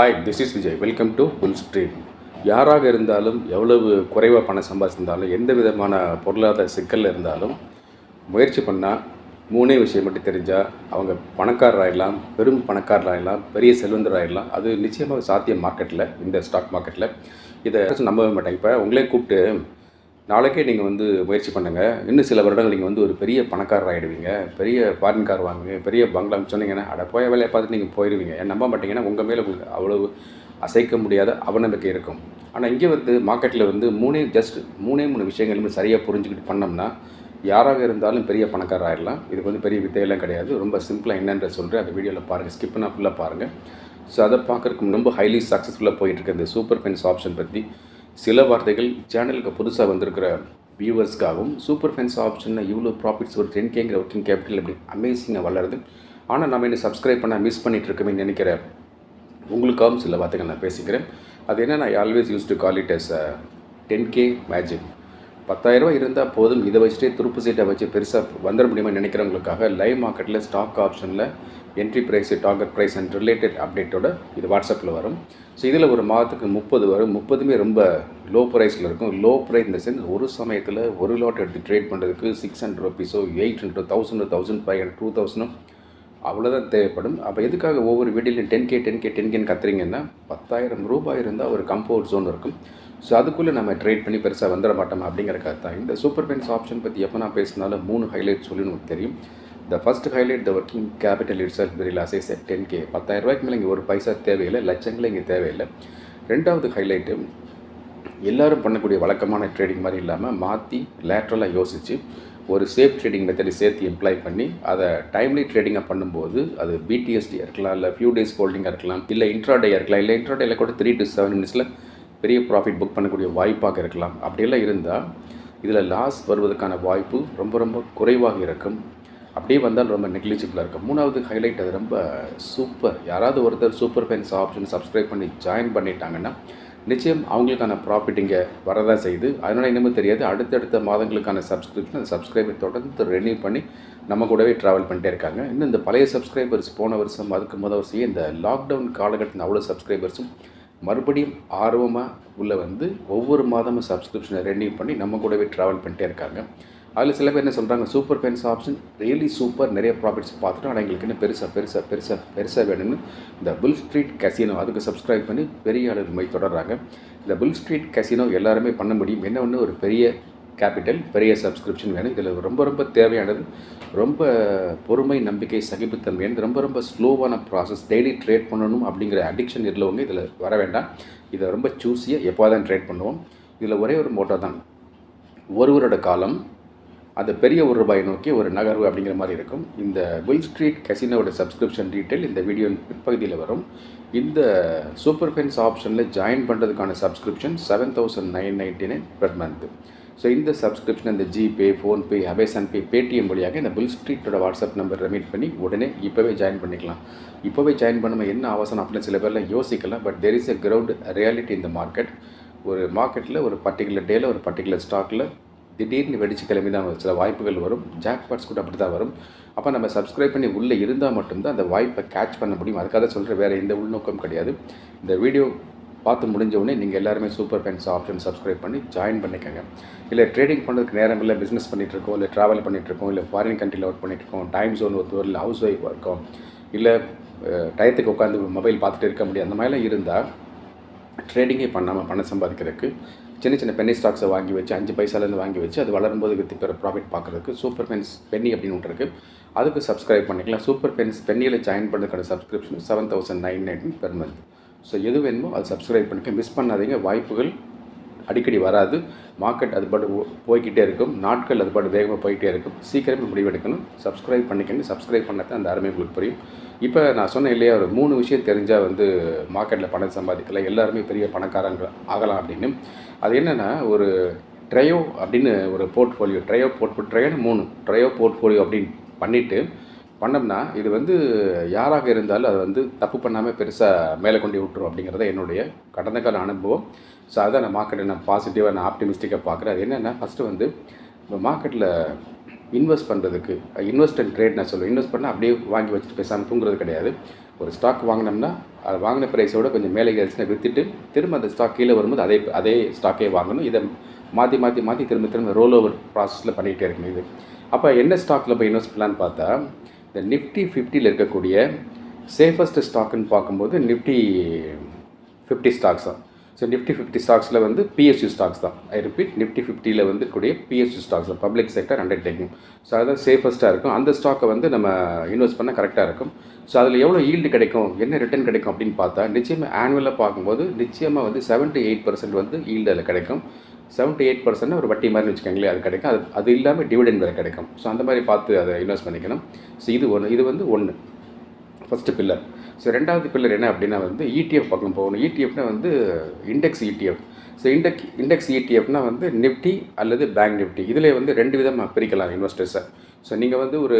Hi this is Vijay welcome to bull street யாராக இருந்தாலும் எவ்வளவு குறைவாக பணம் சம்பாதிச்சிருந்தாலும் எந்த விதமான பொருளாதார சிக்கலில் இருந்தாலும் முயற்சி பண்ணால் மூணே விஷயம் மட்டும் தெரிஞ்சால் அவங்க பணக்காரர் ஆயிடலாம் பெரும் பணக்காரர் ஆயிடலாம் பெரிய செல்வந்தர் ஆயிடலாம் அது நிச்சயமாக சாத்தியம் மார்க்கெட்டில் இந்த ஸ்டாக் மார்க்கெட்டில் இதை நம்பவே மாட்டேன் இப்போ உங்களே கூப்பிட்டு நாளைக்கே நீங்கள் வந்து முயற்சி பண்ணுங்கள் இன்னும் சில வருடங்கள் நீங்கள் வந்து ஒரு பெரிய பணக்காரர் ஆகிடுவீங்க பெரிய ஃபாரின் கார் வாங்குவீங்க பெரிய பங்களான்னு சொன்னீங்கன்னா அட போய வேலையை பார்த்துட்டு நீங்கள் போயிடுவீங்க ஏன் நம்ப மாட்டீங்கன்னா உங்கள் மேலே உங்களுக்கு அவ்வளவு அசைக்க முடியாத அவநம்பிக்கை இருக்கும். ஆனால் இங்கே வந்து மார்க்கெட்டில் வந்து மூணே ஜஸ்ட் மூணே மூணு விஷயங்களுமே சரியாக புரிஞ்சுக்கிட்டு பண்ணோம்னா யாராக இருந்தாலும் பெரிய பணக்காரர் ஆயிடலாம். இதுக்கு வந்து பெரிய வித்தையெல்லாம் கிடையாது. ரொம்ப சிம்பிளாக என்னென்ற சொல்கிறேன் அந்த வீடியோவில் பாருங்கள் ஸ்கிப் பண்ணால் ஃபுல்லாக பாருங்கள் ஸோ அதை பார்க்குறதுக்கு ரொம்ப ஹைலி சக்ஸஸ்ஃபுல்லாக போயிட்டுருக்கு இந்த சூப்பர் ஃபென்ஸ் ஆப்ஷன் பற்றி சில வார்த்தைகள் சேனலுக்கு புதுசாக வந்திருக்கிற வியூவர்ஸ்க்காகவும் சூப்பர் ஃபென்ஸ் ஆப்ஷனில் இவ்வளோ ப்ராஃபிட்ஸ் ஒரு டென் கேங்கிற ஒர்க்கிங் கேபிட்டல் அப்படி அமேசிங்காக வளருது. ஆனால் நம்ம என்ன சப்ஸ்கிரைப் பண்ண மிஸ் பண்ணிட்டு நினைக்கிற உங்களுக்காகவும் சில வார்த்தைகள் நான் பேசிக்கிறேன். அது என்ன நான் always use to call it as ten K magic பத்தாயிரரூபா இருந்தால் போதும். இதை வச்சுட்டே துருப்பு சீட்டை வச்சு பெருசாக வந்துட முடியுமா நினைக்கிறவங்களுக்காக லைவ் மார்க்கெட்டில் ஸ்டாக் ஆப்ஷனில் entry price target price and related அப்டேட்டோட இது வாட்ஸ்அப்பில் வரும். ஸோ இதில் ஒரு மாதத்துக்கு முப்பது வரும். முப்பதுமே ரொம்ப லோ ப்ரைஸில் இருக்கும். லோ ப்ரைஸ் இந்த சென்ஸ் ஒரு சமயத்தில் ஒரு லாட் எடுத்து ட்ரேட் பண்ணுறதுக்கு six hundred ருபீஸோ eight hundred thousand thousand five hundred two தௌசண்டும் அவ்வளோதான் தேவைப்படும். அப்போ எதுக்காக ஒவ்வொரு வீடியோலையும் ten K ten K ten கேன்னு கத்துறீங்கன்னா பத்தாயிரம் ரூபாய் இருந்தால் ஒரு கம்ஃபோர்ட் ஜோன் இருக்கும். ஸோ அதுக்குள்ளே நம்ம ட்ரேட் பண்ணி பெருசாக வந்துட மாட்டோம் அப்படிங்கிறக்காக தான். இந்த சூப்பர் பென்ஸ் ஆப்ஷன் பற்றி எப்போ நான் பேசினாலும் மூணு ஹைலைட் சொல்லி நமக்கு தெரியும். The first highlight the working capital itself very loss is ten K பத்தாயிரம் ரூபாய்க்கு மேலே இங்கே ஒரு பைசா தேவையில்லை லட்சங்களே இங்கே தேவையில்லை. ரெண்டாவது ஹைலைட்டு எல்லோரும் பண்ணக்கூடிய வழக்கமான ட்ரேடிங் மாதிரி இல்லாமல் மாற்றி லேட்ரலாக யோசித்து ஒரு சேஃப் ட்ரேடிங் மெத்தடை சேர்த்து எம்ப்ளாய் பண்ணி அதை டைம்லி ட்ரேடிங்காக பண்ணும்போது அது பிடிஎஸ்டி இருக்கலாம் இல்லை ஃபியூ டேஸ் ஹோல்டிங்காக இருக்கலாம் இல்லை இன்ட்ராடே இருக்கலாம் இல்லை இன்ட்ராடேயில் கூட த்ரீ டு செவன் மினிட்ஸில் பெரிய ப்ராஃபிட் புக் பண்ணக்கூடிய வாய்ப்பாக இருக்கலாம். அப்படியெல்லாம் இருந்தால் இதில் லாஸ் வருவதற்கான வாய்ப்பு ரொம்ப ரொம்ப குறைவாக இருக்கும். அப்படியே வந்தால் ரொம்ப நெக்லிஜிபிளாக இருக்கும். மூணாவது ஹைலைட் அது ரொம்ப சூப்பர் யாராவது ஒருத்தர் சூப்பர் ஃபைன்ஸ் ஆப்ஷன் சப்ஸ்கிரைப் பண்ணி ஜாயின் பண்ணிட்டாங்கன்னா நிச்சயம் அவங்களுக்கான ப்ராஃபிட் இங்கே வரதான் செய்யுது. அதனால் என்னமோ தெரியாது. அடுத்தடுத்த மாதங்களுக்கான சப்ஸ்கிரிப்ஷன் அந்த சப்ஸ்கிரைபர் தொடர்ந்து ரெனியூ பண்ணி நம்ம கூடவே ட்ராவல் பண்ணிட்டே இருக்காங்க. இன்னும் இந்த பழைய சப்ஸ்கிரைபர்ஸ் போன வருஷம் அதுக்கு முதல் வருஷம் இந்த லாக்டவுன் காலகட்டத்தில் அவ்வளோ சப்ஸ்கிரைபர்ஸும் மறுபடியும் ஆர்வமாக உள்ள வந்து ஒவ்வொரு மாதமும் சப்ஸ்கிரிப்ஷனை ரெனியூ பண்ணி நம்ம கூடவே ட்ராவல் பண்ணிட்டே இருக்காங்க. அதில் சில பேர் என்ன சொல்கிறாங்க super Benz option really super நிறைய ப்ராஃபிட்ஸ் பார்த்துட்டோம் ஆனால் எங்களுக்கு இன்னும் பெருசாக பெருசாக பெருசாக பெருசாக வேணும்னு இந்த புல் ஸ்ட்ரீட் கசினோ அதுக்கு சப்ஸ்கிரைப் பண்ணி பெரிய அளவு தொடர்றாங்க. இந்த புல் ஸ்ட்ரீட் கசினோ எல்லாருமே பண்ண முடியும். என்ன ஒன்று ஒரு பெரிய கேபிட்டல் பெரிய சப்ஸ்கிரிப்ஷன் வேணும். இதில் ரொம்ப ரொம்ப தேவையானது ரொம்ப பொறுமை நம்பிக்கை சகிப்புத்தன்மையானது ரொம்ப ரொம்ப ஸ்லோவான ப்ராசஸ் டெய்லி ட்ரேட் பண்ணணும் அப்படிங்கிற அடிக்ஷன் இருந்தவங்க இதில் வர வேண்டாம். இதை ரொம்ப சூஸியாக எப்போ தான் ட்ரேட் பண்ணுவோம். இதில் ஒரே ஒரு மோட்டோ தான் ஒருவரோட காலம் அந்த பெரிய ஒரு ரூபாயை நோக்கி ஒரு நகர்வு அப்படிங்கிற மாதிரி இருக்கும். இந்த புல் ஸ்ட்ரீட் கசினோட சப்ஸ்கிரிப்ஷன் டீட்டெயில் இந்த வீடியோ பிற்பகுதியில் வரும். இந்த சூப்பர் ஃபென்ஸ் ஆப்ஷனில் ஜாயின் பண்ணுறதுக்கான subscription seven thousand nine ninety nine per month so இந்த சப்ஸ்கிரிப்ஷன் இந்த GPay PhonePe Amazon Pay Paytm வழியாக இந்த பில் ஸ்ட்ரீட்டோட வாட்ஸ்அப் நம்பர் மீட் பண்ணி உடனே இப்போவே ஜாயின் பண்ணிக்கலாம். இப்போவே ஜாயின் பண்ணாமல் என்ன அவசரம் அப்படின்னு சில பேர்லாம் யோசிக்கலாம். But there is a ground reality இந்த மார்க்கெட் ஒரு மார்க்கெட்டில் ஒரு பர்டிகுலர் டேயில் ஒரு பர்டிகுலர் ஸ்டாக்கில் திடீர்னு வெடிச்சு கிளம்பி தான் சில வாய்ப்புகள் வரும். ஜாக்பாட்ஸ் கூட அப்படி தான் வரும். அப்போ நம்ம சப்ஸ்கிரைப் பண்ணி உள்ளே இருந்தால் மட்டும்தான் அந்த வாய்ப்பை கேட்ச் பண்ண முடியும். அதுக்காக சொல்கிற வேறு எந்த உள்நோக்கம் கிடையாது. இந்த வீடியோ பார்த்து முடிஞ்ச உடனே நீங்கள் எல்லாருமே சூப்பர் ஃபேன்ஸ் ஆப்ஷன் சப்ஸ்கிரைப் பண்ணி ஜாயின் பண்ணிக்கோங்க. இல்லை ட்ரேடிங் பண்ணுறதுக்கு நேரம் இல்லை பிஸ்னஸ் பண்ணிகிட்ருக்கோம் இல்லை ட்ராவல் பண்ணிகிட்ருக்கோம் இல்லை ஃபாரின் கண்ட்ரியில் ஒர்க் பண்ணிகிட்ருக்கோம் டைம் ஜோன் ஒருத்தர் இல்லை ஹவுஸ் ஒய்ஃப் ஒர்க்கோ இல்லை டயத்துக்கு உட்காந்து மொபைல் பார்த்துட்டு இருக்க முடியும். அந்த மாதிரிலாம் இருந்தால் ட்ரேடிங்கே பண்ணாமல் பணம் சம்பாதிக்கிறதுக்கு சின்ன சின்ன பென்னி ஸ்டாக்ஸை வாங்கி வச்சு அஞ்சு பைசாலேருந்து வாங்கி வச்சு அது வளரும்போது வித்து பெற ப்ராஃபிட் பார்க்குறதுக்கு சூப்பர் பென்ஸ் பென்னி அப்படின்னு ஒன்று இருக்குது அதுக்கு சப்ஸ்கிரைப் பண்ணிக்கலாம். சூப்பர் பென்ஸ் பென்னியில் ஜாயின் பண்ணுறதுக்கான subscription seven thousand nine nine per month so எது வேணுமோ அது சப்ஸ்கிரைப் பண்ணிக்க. மிஸ் பண்ணாதீங்க. வாய்ப்புகள் அடிக்கடி வராது. மார்க்கெட் அது பாட்டு போய்கிட்டே இருக்கும். நாட்கள் அது பாட்டு வேகமாக போய்கிட்டே இருக்கும். சீக்கிரமே முடிவெடுக்கணும். சப்ஸ்கிரைப் பண்ணிக்கணும் சப்ஸ்கிரைப் பண்ணதான் அந்த அருமை உங்களுக்கு புரியும். இப்போ நான் சொன்னேன் இல்லையா ஒரு மூணு விஷயம் தெரிஞ்சால் வந்து மார்க்கெட்டில் பணம் சம்பாதிக்கலாம் எல்லாருமே பெரிய பணக்காரங்க ஆகலாம் அப்படின்னு. அது என்னென்னா ஒரு ட்ரையோ அப்படின்னு ஒரு போர்ட்ஃபோலியோ ட்ரையோ போர்ட் ட்ரையோன்னு மூணு ட்ரையோ போர்ட்ஃபோலியோ அப்படின்னு பண்ணிவிட்டு பண்ணோம்னா இது வந்து யாராக இருந்தாலும் அதை வந்து தப்பு பண்ணாமல் பெருசாக மேலே கொண்டு விட்டுரும் அப்படிங்கிறத என்னுடைய கடந்த கால அனுபவம். ஸோ அதை நான் மார்க்கெட்டை நான் பாசிட்டிவாக நான் ஆப்டிமிஸ்டிக்காக பார்க்குறேன். அது என்னென்னா ஃபஸ்ட்டு வந்து இப்போ மார்க்கெட்டில் இன்வெஸ்ட் பண்ணுறதுக்கு இன்வெஸ்ட் அண்ட் ட்ரேட் நான் சொல்லுவேன். இன்வெஸ்ட் பண்ணால் அப்படியே வாங்கி வச்சுட்டு பேசாமல் தூங்குறது கிடையாது. ஒரு ஸ்டாக் வாங்கினோம்னா அது வாங்கின ப்ரைஸோட கொஞ்சம் மேலே ஏறிச்சுன்னா விற்றுட்டு திரும்ப அந்த ஸ்டாக் கீழே வரும்போது அதே அதே ஸ்டாக்கே வாங்கணும். இதை மாற்றி மாற்றி மாற்றி திரும்ப திரும்ப ரோல் ஓவர் ப்ராசஸில் பண்ணிகிட்டே இருக்கணும் இது. அப்போ என்ன ஸ்டாக்கில் போய் இன்வெஸ்ட் பண்ணலான்னு பார்த்தா இந்த நிஃப்டி ஃபிஃப்டியில் இருக்கக்கூடிய சேஃபஸ்ட் ஸ்டாக்குன்னு பார்க்கும்போது நிஃப்டி ஃபிஃப்டி ஸ்டாக்ஸ் தான். ஸோ நிஃப்டி ஃபிஃப்டி ஸ்டாக்ஸில் வந்து பிஎஸ்யூ ஸ்டாக்ஸ் தான். ஐ ரிப்பீட் நிஃப்டி ஃபிஃப்டியில் வந்து கூடிய பிஎஸ்யூ ஸ்டாக்ஸ் தான். பப்ளிக் செக்டர் அண்டர்டேக்கிங் ஸோ அதுதான் சேஃபஸ்ட்டாக இருக்கும். அந்த ஸ்டாக்கை வந்து நம்ம இன்வெஸ்ட் பண்ணால் கரெக்டாக இருக்கும். ஸோ அதில் எவ்வளோ ஈல்டு கிடைக்கும்? என்ன ரிட்டர்ன் கிடைக்கும் அப்படின்னு பார்த்தா நிச்சயமாக ஆனுவலாக பார்க்கும்போது நிச்சயமாக வந்து செவன் டு எயிட் பர்சன்ட் வந்து ஈல்டு அதில் கிடைக்கும். செவன் டு எயிட் பர்சன்ட் ஒரு வட்டி மாதிரி வச்சுக்கோங்களேன் அது கிடைக்கும். அது அது இல்லாமல் டிவிடெண்ட் வேறு கிடைக்கும். ஸோ அந்த மாதிரி பார்த்து அதை இன்வெஸ்ட் பண்ணிக்கணும். ஸோ இது ஒன்று இது வந்து ஒன்று ஃபஸ்ட்டு பில்லர் ஸோ ரெண்டாவது பில்லர் என்ன அப்படின்னா வந்து இடிஎஃப் பக்கம் போகணும். இடிஎஃப்னா வந்து index ETF so index index இடிஎஃப்னா வந்து நிஃப்டி அல்லது பேங்க் நிஃப்டி இதில் வந்து ரெண்டு விதமாக பிரிக்கலாம் இன்வெஸ்டர்ஸை ஸோ நீங்கள் வந்து ஒரு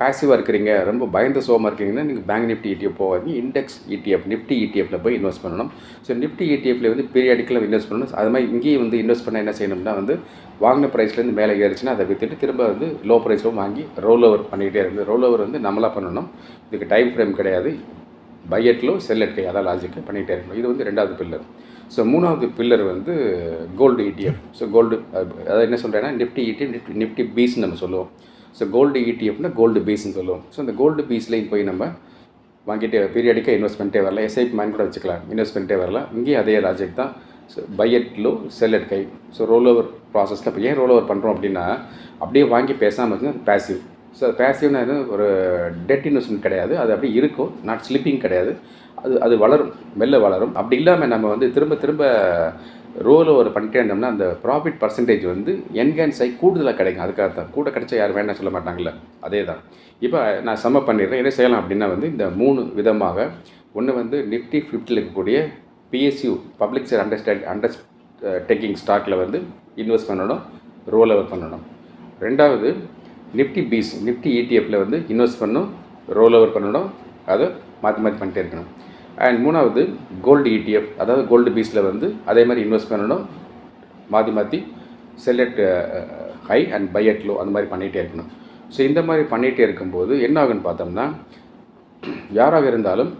பேசிவாக இருக்கிறீங்க ரொம்ப பயந்த சோகமாக இருக்கீங்கன்னா நீங்கள் பேங்க் நிஃப்டி இடிஎஃப் போகாதீங்க. இண்டெக்ஸ் இடிஎஃப் நிஃப்டி இடிஎஃப்பில் போய் இன்வெஸ்ட் பண்ணணும். ஸோ நிஃப்டி இடிஎஃப்ல வந்து பீரியாடிக்கலாக இன்வெஸ்ட் பண்ணணும். அது மாதிரி இங்கேயும் வந்து இன்வெஸ்ட் பண்ண என்ன செய்யணும்னா வந்து வாங்கின ப்ரைஸ்லேருந்து மேலே ஏறிச்சுன்னா அதை விற்றுட்டு திரும்ப வந்து லோ ப்ரைஸும் வாங்கி ரோல் ஓவர் பண்ணிகிட்டே இருக்குது ரோல் ஓவர் வந்து நம்மளாக பண்ணணும். இதுக்கு டைம் ஃப்ரேம் கிடையாது. பையட்லோ செல்லட் கை அதான் லாஜிக்கு பண்ணிகிட்டே இருக்கணும். இது வந்து ரெண்டாவது பில்லர் ஸோ மூணாவது பில்லர் வந்து கோல்டு இடிஎஃப் ஸோ கோல்டு அதாவது என்ன சொல்கிறேன்னா நிஃப்டி இடிஎஃப் நிஃப்டி நிஃப்டி பீஸ்னு நம்ம சொல்லுவோம். ஸோ கோல்டு இடிஎஃப்னா கோல்டு பீஸ்னு சொல்லுவோம். ஸோ அந்த கோல்டு பீஸ்லேயும் போய் நம்ம வாங்கிட்டு பீரியடிக்காக இன்வெஸ்ட் பண்ணிட்டே வரலாம். எஸ்ஐபி மைண்ட் கூட வச்சுக்கலாம். இன்வெஸ்ட் பண்ணிட்டே வரலாம். இங்கேயும் அதே லாஜிக் தான். So buy at low sell at high so roll over ப்ராசஸில் இப்போ ஏன் ரோல் ஓவர் பண்ணுறோம் அப்படின்னா அப்படியே வாங்கி பேசாமல் வச்சுன்னா அது பேசிவ் ஸோ பேசிவ்னா எதுவும் ஒரு டெட் இன்வெஸ்ட்மெண்ட் கிடையாது. அது அப்படியே இருக்கும். நாட் ஸ்லிப்பிங் கிடையாது. அது அது வளரும். மெல்ல வளரும். அப்படி இல்லாமல் நம்ம வந்து திரும்ப திரும்ப ரோல் ஓவர் பண்ணிட்டே இருந்தோம்னா அந்த ப்ராஃபிட் பர்சன்டேஜ் வந்து என்ஹான்ஸ் ஆகி கூடுதலாக கிடைக்கும். அதுக்காக தான் கூட கிடைச்சா யாரும் வேண்டாம் சொல்ல மாட்டாங்கல்ல. அதே தான் இப்போ நான் சம்ம பண்ணிடுறேன். என்ன செய்யலாம் அப்படின்னா வந்து இந்த மூணு விதமாக. ஒன்று வந்து நிஃப்டி ஃபிஃப்டியில் இருக்கக்கூடிய PSU public share understand under taking ஸ்டாக்கில் வந்து இன்வெஸ்ட் பண்ணணும் ரோல் ஓவர் பண்ணணும். ரெண்டாவது நிஃப்டி பீஸ் நிஃப்டி இடிஎஃப்பில் வந்து இன்வெஸ்ட் பண்ணணும் ரோல் ஓவர் பண்ணணும். அதை மாற்றி மாற்றி பண்ணிட்டே இருக்கணும். அண்ட் மூணாவது கோல்டு இடிஎஃப் அதாவது கோல்டு பீஸில் வந்து அதே மாதிரி இன்வெஸ்ட் பண்ணணும் மாற்றி மாற்றி sell at high and buy at low அந்த மாதிரி பண்ணிகிட்டே இருக்கணும். ஸோ இந்த மாதிரி பண்ணிகிட்டே இருக்கும்போது என்ன ஆகுன்னு பார்த்தோம்னா யாராக இருந்தாலும்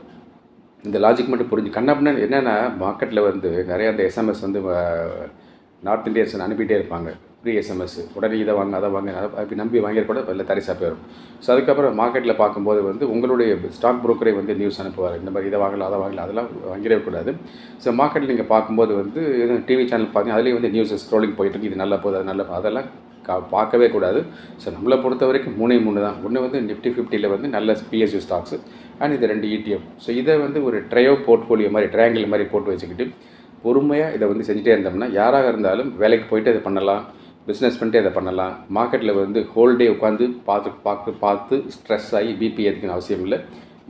இந்த லாஜிக் மட்டும் புரிஞ்சு கண்ணப்பனா என்னென்னா மார்க்கெட்டில் வந்து நிறையா அந்த எஸ்எம்எஸ் வந்து நார்த் இந்தியன்ஸ் அனுப்பிகிட்டே இருப்பாங்க. ஃப்ரீ எஸ்எம்எஸ் உடனே இதை வாங்க அதை வாங்க அதை அப்படி நம்பி வாங்கியிருக்கூட கூட இல்லை தரிசாக போயிடும் ஸோ அதுக்கப்புறம் மார்க்கெட்டில் பார்க்கும்போது வந்து உங்களுடைய ஸ்டாக் புரோக்கரே வந்து நியூஸ் அனுப்புவார். இந்த மாதிரி இதை வாங்கலாம் அதை வாங்கலாம் அதெல்லாம் வாங்கிடவே கூடாது. ஸோ மார்க்கெட்டில் நீங்கள் பார்க்கும்போது வந்து எதுவும் டிவி சேனல் பார்த்தீங்க அதுலேயும் வந்து நியூஸ் ஸ்க்ரோலிங் போயிட்டு இருக்கு. இது நல்லா போகுது அது நல்லா அதெல்லாம் கா பார்க்கவே கூடாது. ஸோ நம்மளை பொறுத்த வரைக்கும் மூணே மூணு தான். ஒன்று வந்து நிஃப்டி ஃபிஃப்டியில் வந்து நல்ல பிஎஸ்யூ ஸ்டாக்ஸு அண்ட் இது ரெண்டு இடிஎஃப் ஸோ இதை வந்து ஒரு ட்ரையோ போர்ட்ஃபோலியோ மாதிரி ட்ரையாங்கிள் மாதிரி போட்டு வச்சுக்கிட்டு பொறுமையாக இதை வந்து செஞ்சுட்டே இருந்தோம்னா யாராக இருந்தாலும் வேலைக்கு போயிட்டு இதை பண்ணலாம். பிஸ்னஸ் பண்ணிட்டு அதை பண்ணலாம். மார்க்கெட்டில் வந்து ஹோல் டே உட்காந்து பார்த்து பார்த்து பார்த்து ஸ்ட்ரெஸ் ஆகி பிபி ஏற்றிக்கணும் அவசியம் இல்லை.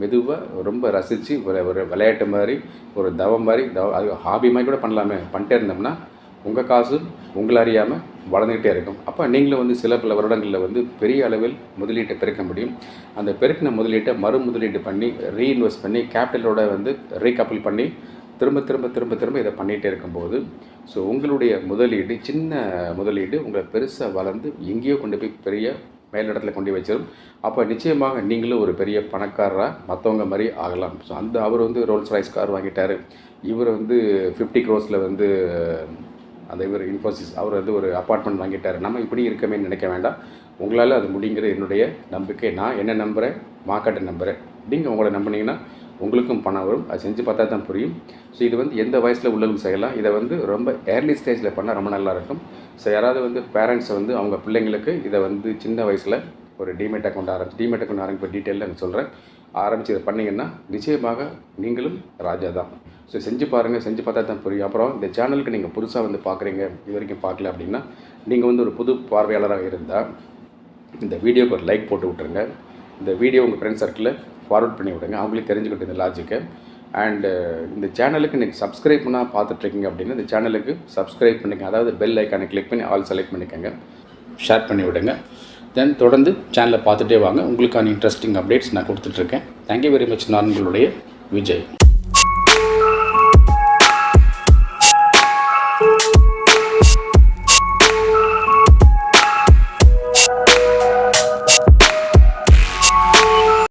மெதுவாக ரொம்ப ரசித்து ஒரு ஒரு விளையாட்டு மாதிரி ஒரு தவம் மாதிரி தவ அது ஹாபி மாதிரி கூட பண்ணலாமே. பண்ணிட்டே இருந்தோம்னா உங்கள் காசு உங்களை அறியாமல் வளர்ந்துக்கிட்டே இருக்கும். அப்போ நீங்களும் வந்து சில பல வருடங்களில் வந்து பெரிய அளவில் முதலீட்டை பெருக்க முடியும். அந்த பெருக்கின முதலீட்டை மறு முதலீட்டு பண்ணி ரீஇன்வெஸ்ட் பண்ணி கேபிட்டலோட வந்து ரீகப்பிள் பண்ணி திரும்ப திரும்ப திரும்ப திரும்ப இதை பண்ணிகிட்டே இருக்கும்போது ஸோ உங்களுடைய முதலீடு சின்ன முதலீடு உங்களை பெருசாக வளர்ந்து எங்கேயோ கொண்டு போய் பெரிய மேலிடத்தில் கொண்டு வச்சிடும் அப்போ நிச்சயமாக நீங்களும் ஒரு பெரிய பணக்காரராக மற்றவங்க மாதிரி ஆகலாம். ஸோ அந்த அவர் வந்து ரோல்ஸ் ரைஸ் கார் வாங்கிட்டார். இவர் வந்து ஃபிஃப்டி க்ரோஸில் வந்து அந்த இவர் இன்ஃபோசிஸ் அவர் வந்து ஒரு அப்பார்ட்மெண்ட் வாங்கிட்டார். நம்ம இப்படி இருக்கமே நினைக்க வேண்டாம். உங்களால் அது முடிங்கிற என்னுடைய நம்பிக்கை. நான் என்ன நம்புகிறேன் மார்க்கெட்டை நம்புகிறேன் நீங்கள் உங்களை நம்பினீங்கன்னா உங்களுக்கும் பணம் வரும். அது செஞ்சு பார்த்தா தான் புரியும். ஸோ இது வந்து எந்த வயசில் உள்ளவங்க செய்யலாம். இதை வந்து ரொம்ப ஏர்லி ஸ்டேஜில் பண்ணால் ரொம்ப நல்லா இருக்கும். ஸோ யாராவது வந்து பேரண்ட்ஸ் வந்து அவங்க பிள்ளைங்களுக்கு இதை வந்து சின்ன வயசில் ஒரு டிமெட் அக்கௌண்ட் ஆரம்பிச்சு டிமெட் அக்கௌண்ட் ஆரம்பிப்ப டீட்டெயிலில் நான் சொல்கிறேன் ஆரம்பித்து இதை பண்ணிங்கன்னா நிச்சயமாக நீங்களும் ராஜா தான். ஸோ செஞ்சு பாருங்கள் செஞ்சு பார்த்தா தான் புரியும். அப்புறம் இந்த சேனலுக்கு நீங்கள் புதுசாக வந்து பார்க்குறீங்க இது வரைக்கும் பார்க்கல அப்படின்னா நீங்கள் வந்து ஒரு புது பார்வையாளராக இருந்தால் இந்த வீடியோக்கு ஒரு லைக் போட்டு விட்ருங்க இந்த வீடியோ உங்கள் ஃப்ரெண்ட் சர்க்கிளில் ஃபார்வர்ட் பண்ணி விடுங்க. அவங்களுக்கு தெரிஞ்சுக்கிட்டு இந்த லாஜிக்கை அண்டு uh, இந்த சேனலுக்கு நீங்கள் சப்ஸ்கிரைப் பண்ணால் பார்த்துட்ருக்கீங்க அப்படின்னா இந்த சேனலுக்கு சப்ஸ்கிரைப் பண்ணிக்கங்க. அதாவது பெல் ஐக்கானை கிளிக் பண்ணி ஆல் செலக்ட் பண்ணிக்கோங்க. ஷேர் பண்ணி விடுங்க. தென் தொடர்ந்து சேனலை பார்த்துட்டே வாங்க. உங்களுக்கான இன்ட்ரெஸ்டிங் அப்டேட்ஸ் நான் கொடுத்துட்ருக்கேன். தேங்க்யூ வெரி மச் நான் உங்களுடைய விஜய்.